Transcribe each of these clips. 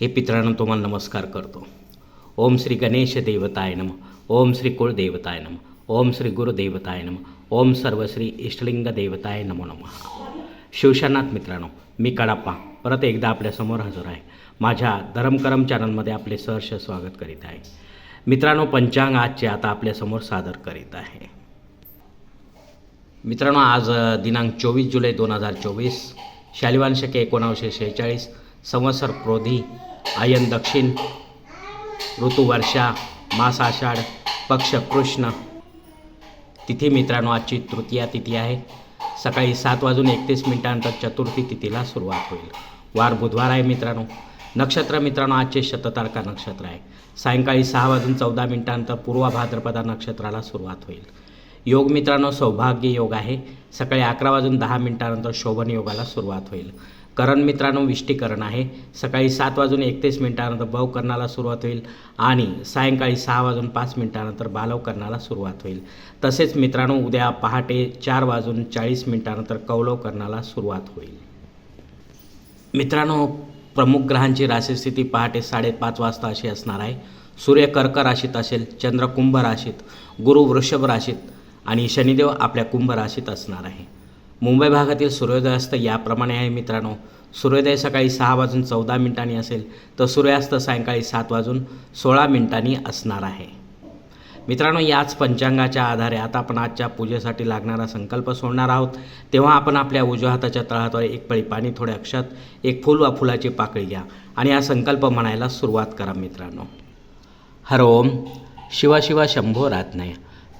हे पित्रांनो तुम्हाला नमस्कार करतो. ओम श्री गणेश देवताय नम. ओम श्री कुळदेवताय नम. ओम श्री गुरुदेवताय नम. ओम सर्वश्री इष्टलिंग देवताय नमो नमः. शिवशानाथ मित्रांनो मी कडाप्पा. परत एकदा आपल्यासमोर हजर आहे. माझ्या धरमकरम चॅनलमध्ये आपले सहर्ष स्वागत करीत आहे. मित्रांनो पंचांग आजचे आता आपल्यासमोर सादर करीत आहे. मित्रांनो आज दिनांक चोवीस जुलै दोन हजार चोवीस शालिवान शके एकोणावीसशे शेहेचाळीस संवत्सर क्रोधी आयन दक्षिण ऋतू वर्षा मास आषाढ पक्ष कृष्ण. तिथी मित्रांनो आजची तृतीया तिथी आहे. सकाळी सात वाजून एकतीस मिनिटानंतर चतुर्थी तिथीला सुरुवात होईल. वार बुधवार आहे मित्रांनो. नक्षत्र मित्रांनो आजचे शततारका नक्षत्र आहे? सायंकाळी सहा वाजून चौदा मिनिटानंतर पूर्व भाद्रपदा नक्षत्राला सुरुवात होईल. योग मित्रांनो सौभाग्य योग आहे. सकाळी अकरा वाजून दहा मिनिटानंतर शोभन योगाला सुरुवात होईल. करण मित्रांनो विष्टीकरण आहे. सकाळी सात वाजून एकतीस मिनिटानंतर भवकरणाला सुरुवात होईल आणि सायंकाळी सहा वाजून पाच मिनिटानंतर बालवकरणाला सुरुवात होईल. तसेच मित्रांनो उद्या पहाटे चार वाजून चाळीस मिनिटानंतर कौलवकरणाला सुरुवात होईल. मित्रांनो प्रमुख ग्रहांची राशीस्थिती पहाटे साडेपाच वाजता अशी असणार आहे. सूर्य कर्क राशीत असेल चंद्र कुंभ राशीत गुरु वृषभ राशीत आणि शनिदेव आपल्या कुंभ राशीत असणार आहे. मुंबई भागातील सूर्योदयास्त याप्रमाणे आहे मित्रांनो. सूर्योदय सकाळी सहा वाजून चौदा मिनिटांनी असेल तर सूर्यास्त सायंकाळी सात वाजून सोळा मिनिटांनी असणार आहे. मित्रांनो याच पंचांगाच्या आधारे आता आपण आजच्या पूजेसाठी लागणारा संकल्प सोडणार आहोत. तेव्हा आपण आपल्या उजव्या हाताच्या तळहातावर एक पळी पाणी थोड्या अक्षत एक फूल वा फुलाची पाकळी घ्या आणि हा संकल्प म्हणायला सुरुवात करा मित्रांनो. हर ओम शिवा शिवा शंभो रात्नय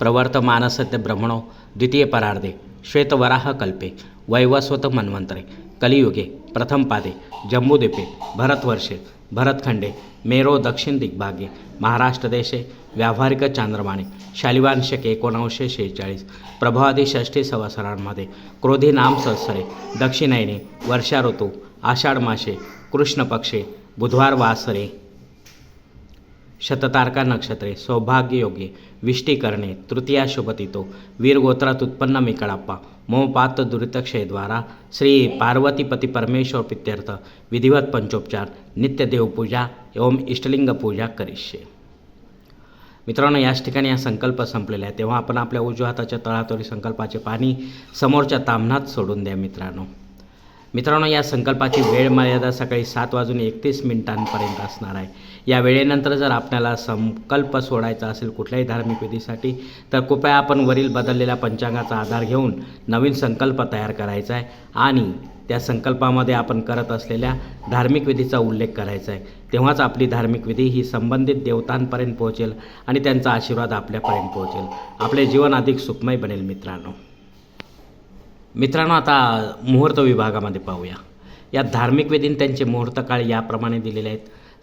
प्रवर्तमानसत्य ब्रह्मणो द्वितीय परार्धे श्वेतवराह कल्पे वैवस्वत मन्वंतरे कलियुगे प्रथम पादे जम्बूद्वीपे भरतवर्षे भरतखंडे मेरो दक्षिण दिग्भागे महाराष्ट्र देशे व्यावहारिक चांद्रमाने शालिवान शके एकोणावीसशे शेहेचाळीस प्रभावादी षष्ठी संवत्सरांमध्ये क्रोधी नाम संवत्सरे दक्षिणायने वर्षा ऋतू आषाढ मासे कृष्णपक्षे बुधवार वासरे शततारका नक्षत्रे सौभाग्ययोगे विष्टीकरणे तृतीया शुभतितो वीरगोत्रात उत्पन्न मिकळाप्पा मोपात दुरितक्षयद्वारा श्री पार्वतीपती परमेश्वर पित्यर्थ विधिवत पंचोपचार नित्यदेवपूजा एवं इष्टलिंग पूजा करिष्ये. मित्रांनो याच ठिकाणी हा संकल्प संपलेला आहे तेव्हा आपण आपल्या उजव्या हाताच्या तळातोरी संकल्पाचे पाणी समोरच्या तामणात सोडून द्या मित्रांनो. मित्रांनो या संकल्पाची वेळ मर्यादा सकाळी सात वाजून एकतीस मिनिटांपर्यंत असणार आहे. या वेळेनंतर जर आपल्याला संकल्प सोडायचा असेल कुठल्याही धार्मिक विधीसाठी तर कृपया आपण वरील बदललेल्या पंचांगाचा आधार घेऊन नवीन संकल्प तयार करायचा आहे आणि त्या संकल्पामध्ये आपण करत असलेल्या धार्मिक विधीचा उल्लेख करायचा आहे. तेव्हाच आपली धार्मिक विधी ही संबंधित देवतांपर्यंत पोहोचेल आणि त्यांचा आशीर्वाद आपल्यापर्यंत पोहोचेल. आपले जीवन अधिक सुखमय बनेल मित्रांनो. मित्रांनो आता मुहूर्त विभागामध्ये पाहूया. या धार्मिक वेदीन त्यांचे मुहूर्त काळ याप्रमाणे दिलेले आहेत.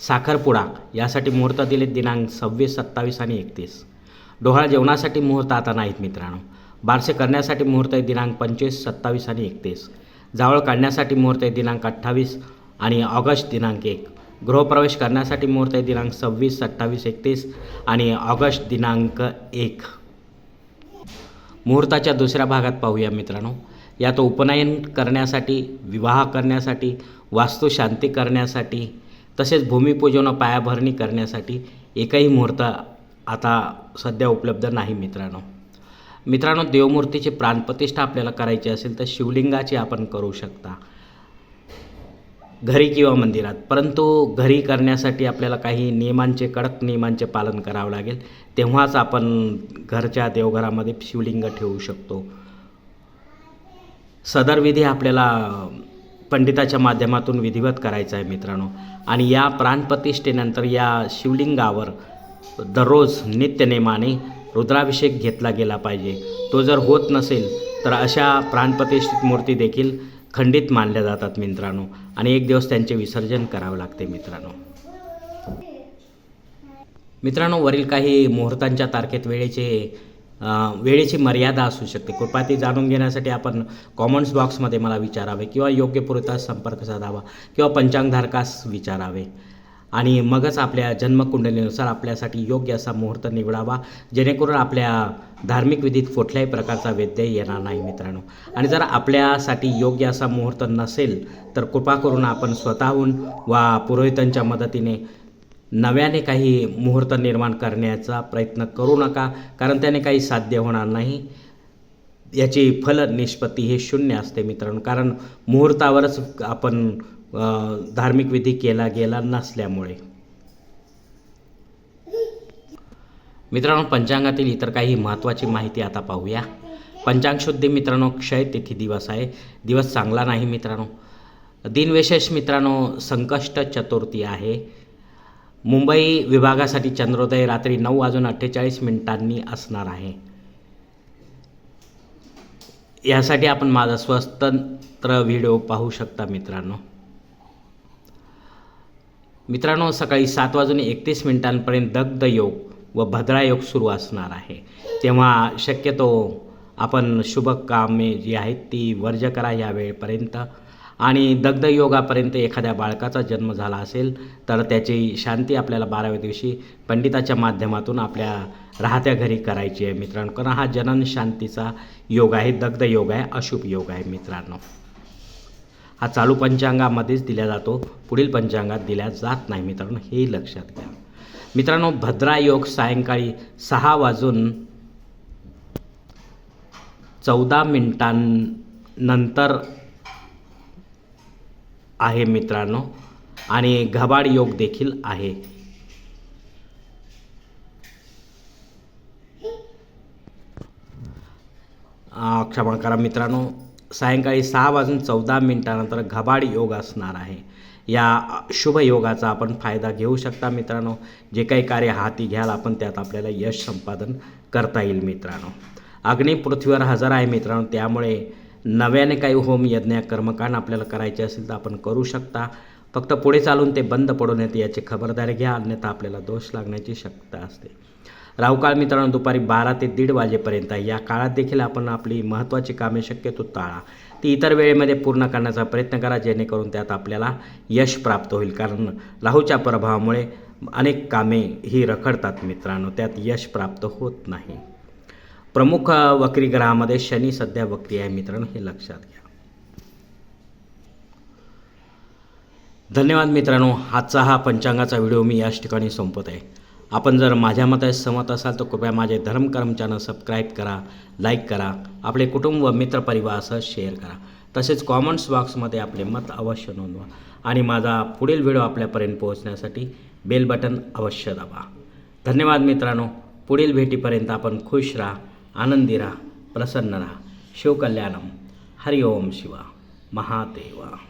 साखरपुडा यासाठी मुहूर्त दिले दिनांक सव्वीस सत्तावीस आणि एकतीस. डोहाळ जेवणासाठी मुहूर्त आता नाहीत मित्रांनो. बारसे करण्यासाठी मुहूर्त आहे दिनांक पंचवीस सत्तावीस आणि एकतीस. जावळ काढण्यासाठी मुहूर्त आहे दिनांक अठ्ठावीस आणि ऑगस्ट दिनांक एक. गृहप्रवेश करण्यासाठी मुहूर्त आहे दिनांक सव्वीस सत्तावीस एकतीस आणि ऑगस्ट दिनांक एक. मुहूर्ताच्या दुसऱ्या भागात पाहूया मित्रांनो. यात उपनयन करण्यासाठी विवाह करण्यासाठी वास्तुशांती करण्यासाठी तसेच भूमिपूजन पायाभरणी करण्यासाठी एकही मुहूर्त आता सध्या उपलब्ध नाही मित्रांनो. मित्रांनो देवमूर्तीची प्राणप्रतिष्ठा आपल्याला करायची असेल तर शिवलिंगाची आपण करू शकता. घरी किंवा मंदिरात. परंतु घरी करण्यासाठी आपल्याला काही नियमांचे कडक नियमांचे पालन करावं लागेल. तेव्हाच आपण घरच्या देवघरामध्ये शिवलिंग ठेवू शकतो. सदर विधी आपल्याला पंडिताच्या माध्यमातून विधिवत करायचा आहे मित्रांनो. आणि या प्राणप्रतिष्ठेनंतर या शिवलिंगावर दररोज नित्यनेमाने रुद्राभिषेक घेतला गेला पाहिजे. तो जर होत नसेल तर अशा प्राणप्रतिष्ठित मूर्ती देखील खंडित मानल्या जातात मित्रांनो. आणि एक दिवस त्यांचे विसर्जन करावं लागते मित्रांनो. मित्रांनो वरील काही मुहूर्तांच्या तारखेत वेळेचे वेळेची मर्यादा असू शकते. कृपया ती जाणून घेण्यासाठी आपण कॉमेंट्स बॉक्समध्ये मला विचारावे किंवा योग्य पुरता संपर्क साधावा किंवा पंचांगधारकास विचारावे. आणि मगच आपल्या जन्मकुंडलीनुसार आपल्यासाठी योग्य असा मुहूर्त निवडावा जेणेकरून आपल्या धार्मिक विधीत कुठल्याही प्रकारचा व्यत्यय येणार नाही मित्रांनो. आणि जर आपल्यासाठी योग्य असा मुहूर्त नसेल तर कृपा करून आपण स्वतःहून वा पुरोहितांच्या मदतीने नव्याने काही मुहूर्त निर्माण करण्याचा प्रयत्न करू नका कारण त्याने काही साध्य होणार नाही. याची फल निष्पत्ती हे शून्य असते मित्रांनो कारण मुहूर्तावरच आपण धार्मिक विधी केला गेला नसल्यामुळे. मित्रांनो पंचांगातील इतर काही महत्त्वाची माहिती आता पाहूया. पंचांग शुद्धी मित्रांनो क्षय तिथी दिवस आहे. दिवस चांगला नाही मित्रांनो. दिनविशेष मित्रांनो संकष्ट चतुर्थी आहे. मुंबई विभागासाठी चंद्रोदय रात्री नऊ वाजून अठ्ठेचाळीस मिनिटांनी असणार आहे. यासाठी आपण माझा स्वतंत्र व्हिडिओ पाहू शकता मित्रांनो. मित्रांनो सकाळी सात वाजून एकतीस मिनिटांपर्यंत दग्ध योग व भद्रा योग सुरू असणार आहे. तेव्हा शक्यतो आपण शुभ कामे जी आहेत ती वर्ज करा या वेळेपर्यंत आणि दग्धयोगापर्यंत एखाद्या बाळकाचा जन्म झाला असेल तर त्याची शांती आपल्याला बाराव्या दिवशी पंडिताच्या माध्यमातून आपल्या राहत्या घरी करायची आहे मित्रांनो. कारण हा जनन शांतीचा योग आहे दग्धयोग आहे अशुभ योग आहे मित्रांनो. हा चालू पंचांगामध्येच दिला जातो पुढील पंचांगात दिल्या जात नाही मित्रांनो हे लक्षात घ्या. मित्रांनो भद्रा योग सायंकाळी सहा वाजून चौदा मिनिटांनंतर आहे मित्रांनो. आणि घबाड योग देखील आहे. क्षमा करा मित्रांनो. सायंकाळी सहा वाजून चौदा मिनिटानंतर घबाड योग असणार आहे. या शुभ योगाचा आपण फायदा घेऊ शकता मित्रांनो. जे काही कार्य हाती घ्याल आपण त्यात आपल्याला यश संपादन करता येईल मित्रांनो. अग्नी पृथ्वीवर हजर आहे मित्रांनो. त्यामुळे नव्याने काही होम यज्ञ कर्मकांड आपल्याला करायचे असेल तर आपण करू शकता. फक्त पुढे चालून ते बंद पडू नयेत याची खबरदारी घ्या अन्यथा आपल्याला दोष लागण्याची शक्यता असते. राहुकाळ मित्रांनो दुपारी बारा ते दीड वाजेपर्यंत. या काळात देखील आपण आपली महत्त्वाची कामे शक्यतो टाळा. ती इतर वेळेमध्ये पूर्ण करण्याचा प्रयत्न करा जेणेकरून त्यात आपल्याला यश प्राप्त होईल. कारण राहूच्या प्रभावामुळे अनेक कामे ही रखडतात मित्रांनो. त्यात यश प्राप्त होत नाही. प्रमुख वक्री ग्रहामध्ये शनी सध्या वक्री आहे मित्रांनो हे लक्षात घ्या. धन्यवाद मित्रांनो आजचा हा पंचांगाचा व्हिडिओ मी याच ठिकाणी संपत आहे. आपण जर माझ्या मते सहमत असाल तर कृपया माझे धर्मकर्म चॅनल सबस्क्राईब करा लाईक करा आपले कुटुंब व मित्रपरिवारासह शेअर करा. तसेच कॉमेंट्स बॉक्समध्ये आपले मत अवश्य नोंदवा आणि माझा पुढील व्हिडिओ आपल्यापर्यंत पोहोचण्यासाठी बेल बटन अवश्य दाबा. धन्यवाद मित्रांनो पुढील भेटीपर्यंत आपण खुश राहा. आनंदी राहा प्रसन्न राहा शिवकल्याणम हरिओम शिवा महादेवा।